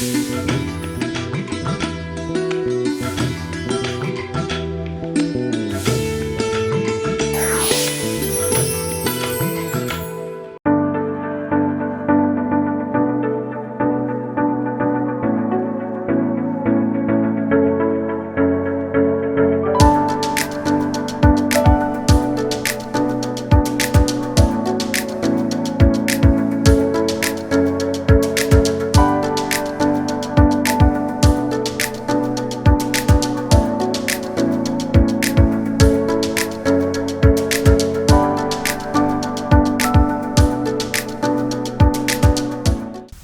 Música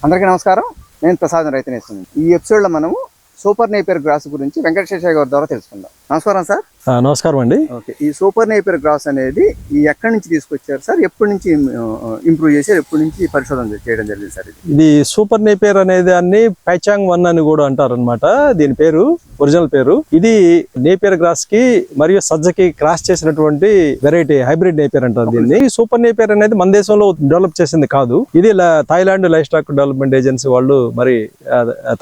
అందరికీ నమస్కారం. నేను ప్రసాద్ రైతునేస్తున్నాను ఈ ఎపిసోడ్లో మనము సూపర్ నేపర్ గ్రాస్ గురించి వెంకటేశ్వర గారి ద్వారా తెలుసుకుందాం. నమస్కారం సార్. నమస్కారం అండి. ఓకే. ఈ సూపర్ నేపియర్ గ్రాస్ అనేది ఎక్కడి నుంచి తీసుకొచ్చారు సార్? ఎప్పటి నుంచి ఇంప్రూవ్ చేశారు? ఎప్పటి నుంచి పరిశోధన చేయడం జరిగింది సార్ ఇది? సూపర్ నేపేర్ అనే దాన్ని పైచాంగ్ వన్ అని కూడా అంటారు అనమాట దీని పేరు ఒరిజినల్ పేరు. ఇది నేపియర్ గ్రాస్కి మరియు సజ్జకి క్రాస్ చేసినటువంటి వెరైటీ హైబ్రిడ్ నేపియర్ అంటారు దీన్ని. సూపర్ నేపియర్ అనేది మన దేశంలో డెవలప్ చేసింది కాదు. ఇది Thailand livestock development agency వాళ్ళు మరి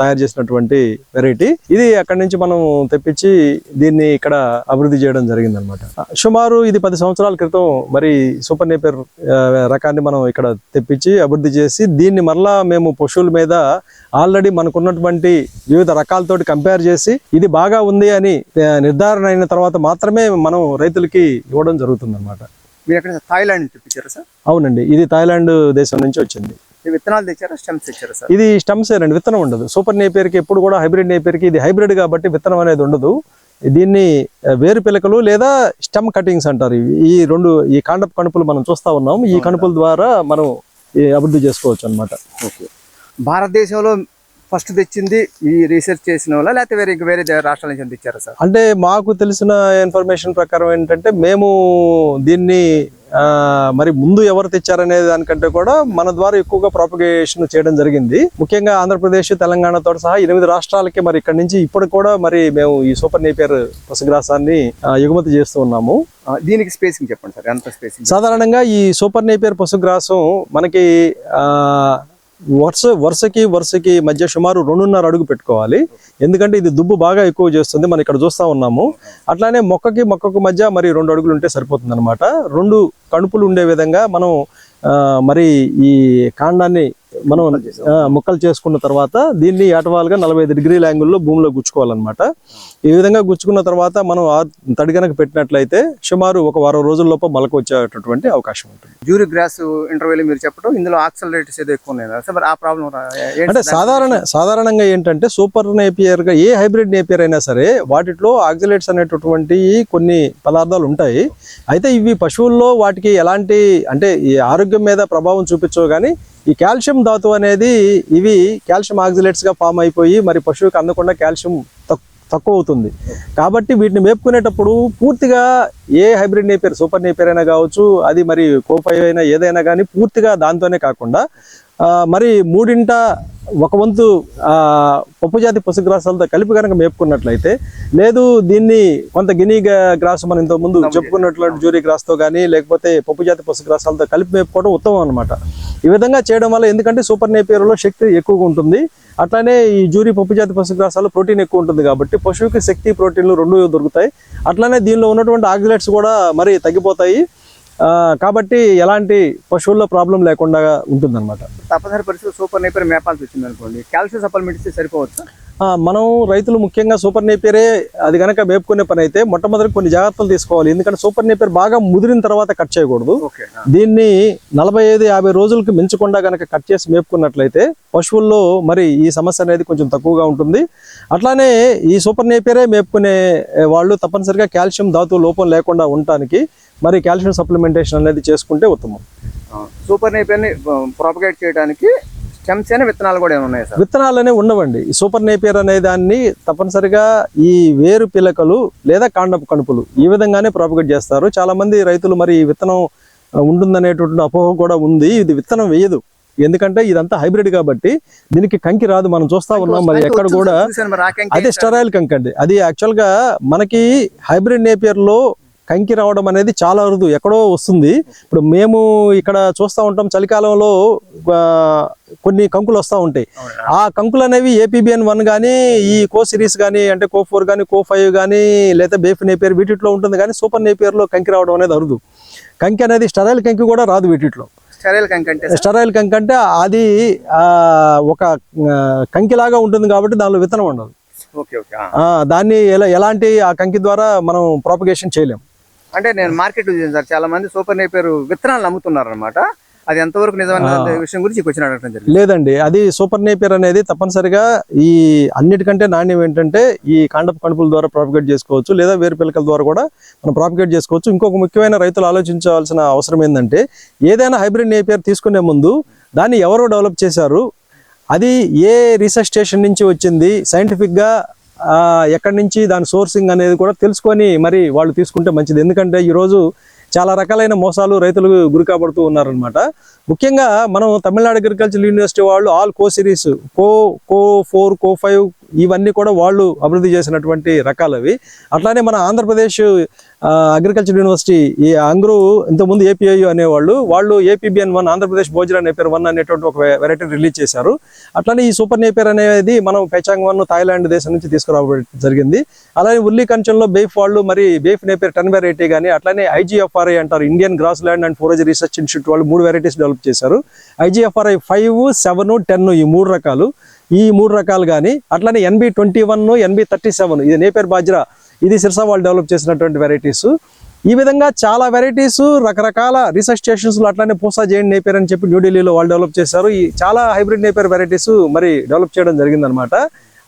తయారు చేసినటువంటి వెరైటీ. ఇది అక్కడి నుంచి మనం తెప్పించి దీన్ని ఇక్కడ అభివృద్ధి చేయడం జరిగింది అనమాట సుమారు ఇది పది సంవత్సరాల క్రితం మరి సూపర్ నేపర్ రకాన్ని మనం ఇక్కడ తెప్పించి అభివృద్ధి చేసి దీన్ని మరలా మేము పశువుల మీద ఆల్రెడీ మనకున్నటువంటి వివిధ రకాలతోటి కంపేర్ చేసి ఇది బాగా ఉంది అని నిర్ధారణ అయిన తర్వాత మాత్రమే మనం రైతులకి ఇవ్వడం జరుగుతుంది అనమాట మీరు ఎక్కడ థాయిలాండ్ నుంచి తెప్పించారా సార్? అవునండి ఇది థాయిలాండ్ దేశం నుంచి వచ్చింది. విత్తనాలు తెచ్చారా స్టెమ్స్ తెచ్చారా సార్? ఇది స్టమ్స్ అండి విత్తనం ఉండదు. సూపర్ నేపేర్కి ఎప్పుడు కూడా హైబ్రిడ్ నేపేర్కి ఇది హైబ్రిడ్ కాబట్టి విత్తనం అనేది ఉండదు. దీన్ని వేరు పిలకలు లేదా స్టమ్ కటింగ్స్ అంటారు. ఇవి ఈ రెండు ఈ కాండపు కణుపులు మనం చూస్తా ఉన్నాం ఈ కణుపుల ద్వారా మనం అభివృద్ధి చేసుకోవచ్చు అనమాట ఓకే. భారతదేశంలో ఫస్ట్ తెచ్చింది ఈ రీసెర్చ్ చేసిన వాళ్ళ లేకపోతే వేరే ఇంకా వేరే రాష్ట్రాల నుంచి తెచ్చారా సార్? అంటే మాకు తెలిసిన ఇన్ఫర్మేషన్ ప్రకారం ఏంటంటే మేము దీన్ని మరి ముందు ఎవరు తెచ్చారనే దానికంటే కూడా మన ద్వారా ఎక్కువగా ప్రాపగేషన్ చేయడం జరిగింది. ముఖ్యంగా ఆంధ్రప్రదేశ్ తెలంగాణతో సహా ఎనిమిది రాష్ట్రాలకి మరి ఇక్కడ నుంచి ఇప్పుడు కూడా మరి మేము ఈ సూపర్ నేపియర్ పశుగ్రాసాన్ని ఆ, ఎగుమతి చేస్తూ ఉన్నాము. దీనికి స్పేసింగ్ చెప్పండి సార్ ఎంత స్పేసింగ్ సాధారణంగా ఈ సూపర్ నేపియర్ పశుగ్రాసం మనకి ఆ, వరుస వరుసకి వరుసకి మధ్య సుమారు రెండున్నర అడుగు పెట్టుకోవాలి. ఎందుకంటే ఇది దుబ్బు బాగా ఎక్కువ చేస్తుంది మనం ఇక్కడ చూస్తా ఉన్నాము. అట్లానే మొక్కకి మొక్కకు మధ్య మరి రెండు అడుగులు ఉంటే సరిపోతుంది అనమాట రెండు కణుపులు ఉండే విధంగా మనం మరి ఈ కాండాన్ని మనం ముక్కలు చేసుకున్న తర్వాత దీన్ని ఏటవాలుగా నలభై ఐదు డిగ్రీల యాంగిల్లో భూమిలో గుచ్చుకోవాలన్నమాట. ఈ విధంగా గుచ్చుకున్న తర్వాత మనం తడి గనక పెట్టినట్లయితే సుమారు ఒక వారం రోజుల్లోపు మొలక వచ్చేటటువంటి అవకాశం ఉంటుంది. జూరి గ్రాస్ ఇంటర్వ్యూలో మీరు చెప్పడం ఇందులో ఆక్సలరేటర్స్ ఏదో ఎక్కువ ఉన్నాయి ఆ ప్రాబ్లం అంటే సాధారణ సాధారణంగా ఏంటంటే సూపర్ నేపియర్గా ఏ హైబ్రిడ్ నేపియర్ అయినా సరే వాటిలో ఆక్సిలేట్స్ అనేటటువంటి కొన్ని పదార్థాలు ఉంటాయి. అయితే ఇవి పశువుల్లో వాటికి ఎలాంటి అంటే ఈ ఆరోగ్యం మీద ప్రభావం చూపించవు కానీ ఈ కాల్షియం ధాతువు అనేది ఇవి కాల్షియం ఆక్సిలేట్స్గా ఫామ్ అయిపోయి మరి పశువుకి అందకుండా కాల్షియం తక్కువ అవుతుంది కాబట్టి వీటిని మేపుకునేటప్పుడు పూర్తిగా ఏ హైబ్రిడ్ నేపేర్ సూపర్ నేపేర్ అయినా కావచ్చు అది మరి కోపై అయినా ఏదైనా కానీ పూర్తిగా దాంతోనే కాకుండా మరి మూడింట ఒక వంతు ఆ, పప్పు జాతి పశుగ్రాసాలతో కలిపి కనుక మేపుకున్నట్లయితే లేదు దీన్ని కొంత గిని గ్రాస్ మనం ఇంతకు ముందు చెప్పుకున్నట్లు జూరీ గ్రాస్తో కానీ లేకపోతే పప్పు జాతి పశుగ్రాసాలతో కలిపి మేపుకోవడం ఉత్తమం అనమాట ఈ విధంగా చేయడం వల్ల ఎందుకంటే సూపర్ నేపియర్లో శక్తి ఎక్కువగా ఉంటుంది. అట్లానే ఈ జూరీ పప్పు జాతి పశుగ్రాసాలు ప్రోటీన్ ఎక్కువ ఉంటుంది కాబట్టి పశువుకి శక్తి ప్రోటీన్లు రెండు దొరుకుతాయి. అట్లానే దీనిలో ఉన్నటువంటి ఆక్సిలేట్స్ కూడా మరి తగ్గిపోతాయి. కాబట్టి ఎలాంటి పశువుల్లో ప్రాబ్లం లేకుండా ఉంటుందన్నమాట. తప్పనిసరి పరిస్థితి సూపర్ నైపర్ మేపాల్సి వచ్చింది అనుకోండి కాల్షియం సప్లిమెంట్ ఇస్తే సరిపోవచ్చు? మనం రైతులు ముఖ్యంగా సూపర్ నేపియరే అది కనుక మేపుకునే పని అయితే మొట్టమొదటి కొన్ని జాగ్రత్తలు తీసుకోవాలి. ఎందుకంటే సూపర్ నేపియర్ బాగా ముదిరిన తర్వాత కట్ చేయకూడదు. దీన్ని నలభై ఐదు యాభై రోజులకి మించకుండా కనుక కట్ చేసి మేపుకున్నట్లయితే పశువుల్లో మరి ఈ సమస్య అనేది కొంచెం తక్కువగా ఉంటుంది. అట్లానే ఈ సూపర్ నేపియరే మేపుకునే వాళ్ళు తప్పనిసరిగా కాల్షియం ధాతువు లోపం లేకుండా ఉండటానికి మరి కాల్షియం సప్లిమెంటేషన్ అనేది చేసుకుంటే ఉత్తమం. సూపర్ నేపర్ని ప్రాపగేట్ చేయడానికి విత్తనాలు కూడా ఉన్నాయి సార్? విత్తనాలనే ఉండవండి. సూపర్ నేపియర్ అనే దాన్ని తప్పనిసరిగా ఈ వేరు పిలకలు లేదా కాండపు కణుపులు ఈ విధంగానే ప్రాపగేట్ చేస్తారు. చాలా మంది రైతులు మరి ఈ విత్తనం ఉంటుందనేటువంటి అపోహ కూడా ఉంది. ఇది విత్తనం వేయదు. ఎందుకంటే ఇదంతా హైబ్రిడ్ కాబట్టి దీనికి కంకి రాదు. మనం చూస్తా ఉన్నాం. మరి ఎక్కడ కూడా అదే స్టెరాయిల్ కంకి అండి అది యాక్చువల్గా మనకి హైబ్రిడ్ నేపియర్లో కంకి రావడం అనేది చాలా అరుదు ఎక్కడో వస్తుంది. ఇప్పుడు మేము ఇక్కడ చూస్తూ ఉంటాం చలికాలంలో కొన్ని కంకులు వస్తూ ఉంటాయి. ఆ కంకులు అనేవి ఏపీబిఎన్ వన్ కానీ ఈ కో సిరీస్ కానీ అంటే కో ఫోర్ కానీ కో ఫైవ్ కానీ లేదా బేఫ్ నేపియర్ వీటిలో ఉంటుంది కానీ సూపర్ నేపియర్లో కంకి రావడం అనేది అరుదు. కంకి అనేది స్టరైల్ కంకి కూడా రాదు వీటిలో స్టెరైల్ కంకి అంటే స్టరైల్ కంకి అంటే అది ఒక కంకిలాగా ఉంటుంది కాబట్టి దానిలో విత్తనం ఉండదు. దాన్ని ఎలా ఎలాంటి ఆ కంకి ద్వారా మనం ప్రాపగేషన్ చేయలేం. అంటే నేను మార్కెట్ చూసాను సార్. చాలా మంది సూపర్ నేపేరు విత్తనాలు అమ్ముతున్నారు అనమాట అది ఎంతవరకు నిజమైన విషయం గురించి క్వశ్చన్ అడగడం జరిగింది. లేదండి అది సూపర్ నేపియర్ అనేది తప్పనిసరిగా ఈ అన్నిటికంటే నాణ్యం ఏంటంటే ఈ కాండపు కణుపుల ద్వారా ప్రాపగేట్ చేసుకోవచ్చు లేదా వేరు పిలకల ద్వారా కూడా మనం ప్రాపగేట్ చేసుకోవచ్చు. ఇంకొక ముఖ్యమైన రైతులు ఆలోచించవలసిన అవసరం ఏంటంటే ఏదైనా హైబ్రిడ్ నేపియర్ తీసుకునే ముందు దాన్ని ఎవరు డెవలప్ చేశారు అది ఏ రీసెర్చ్ స్టేషన్ నుంచి వచ్చింది సైంటిఫిక్గా ఎక్కడి నుంచి దాని సోర్సింగ్ అనేది కూడా తెలుసుకొని మరి వాళ్ళు తీసుకుంటే మంచిది. ఎందుకంటే ఈరోజు చాలా రకాలైన మోసాలు రైతులు గురి కాబడుతూ ఉన్నారనమాట ముఖ్యంగా మనం తమిళనాడు అగ్రికల్చర్ యూనివర్సిటీ వాళ్ళు all Co series Co Co four Co five ఇవన్నీ కూడా వాళ్ళు అభివృద్ధి చేసినటువంటి రకాలు అవి అట్లానే మన ఆంధ్రప్రదేశ్ అగ్రికల్చర్ యూనివర్సిటీ ఈ అంగ్రూ ఇంతకుముందు ఏపీఐ అనేవాళ్ళు వాళ్ళు ఏపీబిఎన్ వన్ ఆంధ్రప్రదేశ్ భోజన నేపేర్ వన్ అనేటువంటి ఒక వెరైటీ రిలీజ్ చేశారు. అట్లానే ఈ సూపర్ నేపేర్ అనేది మనం పెచాంగ్ వన్ థాయిలాండ్ దేశం నుంచి తీసుకురావడం జరిగింది. అలానే ఉల్లి కంచంలో బేఫ్ వాళ్ళు మరి బేఫ్ నేపేర్ టెన్ వెరైటీ కానీ అట్లానే ఐజీఎఫ్ఆర్ఐ అంటారు Indian grassland and forage research institute వాళ్ళు మూడు వెరైటీస్ డెవలప్ చేశారు. ఐజీఎఫ్ఆర్ఐ ఫైవ్ సెవెన్ టెన్ ఈ మూడు రకాలు. ఈ మూడు రకాలు కానీ అట్లానే NB twenty one NB thirty seven ఇది నేపేర్ బాజ్రా ఇది సిర్సా వాళ్ళు డెవలప్ చేసినటువంటి వెరైటీస్ ఈ విధంగా చాలా వెరైటీస్ రకరకాల రీసెర్చ్ స్టేషన్స్లో అట్లానే పూసా జైన్ నేపేర్ అని చెప్పి న్యూఢిల్లీలో వాళ్ళు డెవలప్ చేశారు. ఈ చాలా హైబ్రిడ్ నేపేర్ వెరైటీస్ మరి డెవలప్ చేయడం జరిగిందనమాట.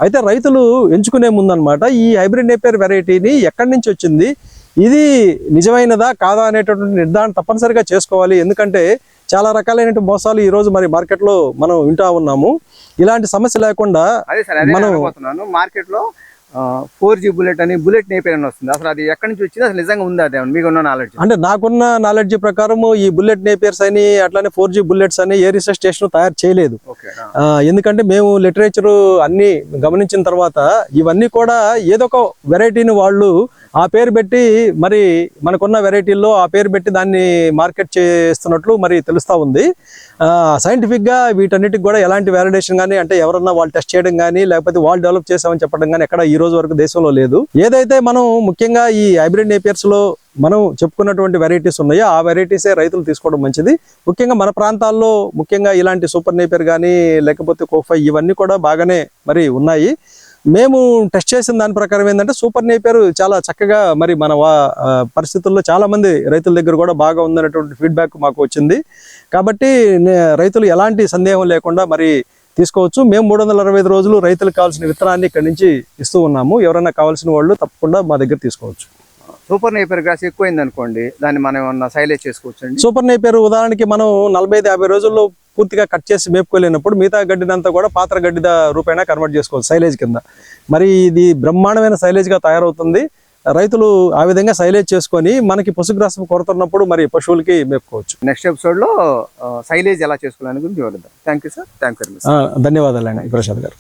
అయితే రైతులు ఎంచుకునే ముందనమాట ఈ హైబ్రిడ్ నేపేర్ వెరైటీని ఎక్కడి నుంచి వచ్చింది? ఇది నిజమైనదా కాదా అనేటటువంటి నిర్ధారణ తప్పనిసరిగా చేసుకోవాలి. ఎందుకంటే చాలా రకాలైన మోసాలు ఈ రోజు మరి మార్కెట్లో మనం వింటా ఉన్నాము. ఇలాంటి సమస్య లేకుండా మనం- మార్కెట్లో ఫోర్ జీ బుల్లెట్ అని బుల్లెట్ నేపేర్ అని వస్తుంది. అసలు అది ఎక్కడి నుంచి వచ్చింది? అసలు నిజంగా ఉందా అదే మీకు ఉన్న నాలెడ్జ్ అంటే నాకున్న నాలెడ్జ్ ప్రకారం ఈ బుల్లెట్ నేపియర్స్ అని అట్లానే ఫోర్ జీ బుల్లెట్స్ అని ఏ రీసెర్చ్ స్టేషన్ తయారు చేయలేదు. ఎందుకంటే మేము లిటరేచర్ అన్ని గమనించిన తర్వాత ఇవన్నీ కూడా ఏదో ఒక వెరైటీని వాళ్ళు ఆ పేరు పెట్టి మరి మనకున్న వెరైటీల్లో ఆ పేరు పెట్టి దాన్ని మార్కెట్ చేస్తున్నట్లు మరి తెలుస్తా ఉంది. ఆ, scientific గా వీటన్నిటికి కూడా ఎలాంటి వ్యాలిడేషన్ కానీ అంటే ఎవరన్నా వాళ్ళు టెస్ట్ చేయడం కానీ లేకపోతే వాళ్ళు డెవలప్ చేసామని చెప్పడం కానీ ఎక్కడ ఈ ఈ రోజు వరకు దేశంలో లేదు. ఏదైతే మనం ముఖ్యంగా ఈ హైబ్రిడ్ నేపియర్స్లో మనం చెప్పుకున్నటువంటి వెరైటీస్ ఉన్నాయో ఆ వెరైటీసే రైతులు తీసుకోవడం మంచిది. ముఖ్యంగా మన ప్రాంతాల్లో ముఖ్యంగా ఇలాంటి సూపర్ నేపియర్ కానీ లేకపోతే కోఫై ఇవన్నీ కూడా బాగానే మరి ఉన్నాయి. మేము టెస్ట్ చేసిన దాని ప్రకారం ఏంటంటే సూపర్ నేపేరు చాలా చక్కగా మరి మన వా- పరిస్థితుల్లో చాలా మంది రైతుల దగ్గర కూడా బాగా ఉందనేటువంటి ఫీడ్బ్యాక్ మాకు వచ్చింది. కాబట్టి నే- రైతులు ఎలాంటి సందేహం లేకుండా మరి తీసుకోవచ్చు. మేము మూడు వందల అరవై ఐదు రోజులు రైతులకు కావాల్సిన విత్తనాన్ని ఇక్కడి నుంచి ఇస్తూ ఉన్నాము. ఎవరైనా కావాల్సిన వాళ్ళు తప్పకుండా మా దగ్గర తీసుకోవచ్చు. సూపర్ నేపేర్ గ్రాస్ ఎక్కువైంది అనుకోండి దాన్ని మనం ఏమన్నా సైలేజ్ చేసుకోవచ్చు సూపర్ నేపేరు ఉదాహరణకి మనం నలభై ఐదు యాభై రోజుల్లో పూర్తిగా కట్ చేసి మేపుకోలేనప్పుడు మిగతా గడ్డినంతా కూడా పాత్ర గడ్డి రూపైనా కన్వర్ట్ చేసుకోవచ్చు సైలేజ్ కింద. మరి ఇది బ్రహ్మాండమైన సైలేజ్గా తయారవుతుంది. రైతులు ఆ విధంగా సైలేజ్ చేసుకొని మనకి పశుగ్రాసం కొరత ఉన్నప్పుడు మరి పశువులకి మేపుకోవచ్చు. నెక్స్ట్ ఎపిసోడ్లో సైలేజ్ ఎలా చేసుకోవాలని గురించి వివరిద్దాం. Thank you sir thank you ఆ, ధన్యవాదాలండి ప్రసాద్ గారు.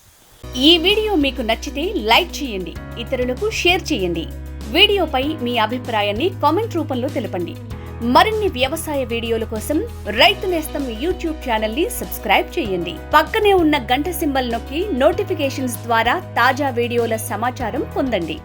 ఈ వీడియో మీకు నచ్చితే లైక్ చేయండి ఇతరులకు షేర్ చేయండి. వీడియోపై మీ అభిప్రాయాన్ని కామెంట్ రూపంలో తెలపండి. మరిన్ని వ్యవసాయ వీడియోల కోసం రైతు నేస్తం యూట్యూబ్ ఛానల్ని సబ్స్క్రైబ్ చేయండి. పక్కనే ఉన్న గంట సింబల్ నొక్కి నోటిఫికేషన్స్ ద్వారా తాజా వీడియోల సమాచారం పొందండి.